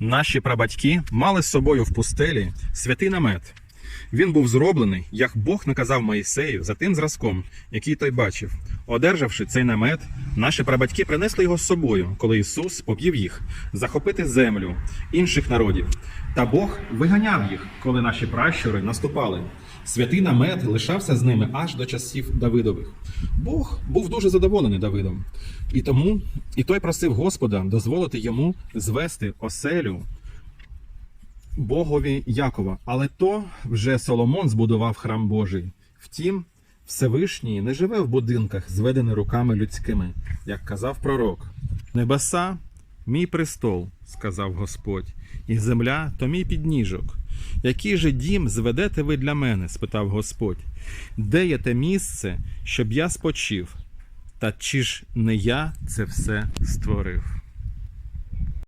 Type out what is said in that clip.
Наші прабатьки мали з собою в пустелі святий намет. Він був зроблений, як Бог наказав Моїсею за тим зразком, який той бачив. Одержавши цей намет, наші прабатьки принесли його з собою, коли Ісус повів їх захопити землю інших народів. Та Бог виганяв їх, коли наші пращури наступали. Святий намет лишався з ними аж до часів Давидових. Бог був дуже задоволений Давидом, і тому і той просив Господа дозволити йому звести оселю Богові Якова. Але то вже Соломон збудував храм Божий. Втім, Всевишній не живе в будинках, зведених руками людськими, як казав пророк. Небеса мій престол, сказав Господь, і земля то мій підніжок. Який же дім зведете ви для мене? спитав Господь. Де є те місце, щоб я спочив? Та чи ж не я це все створив?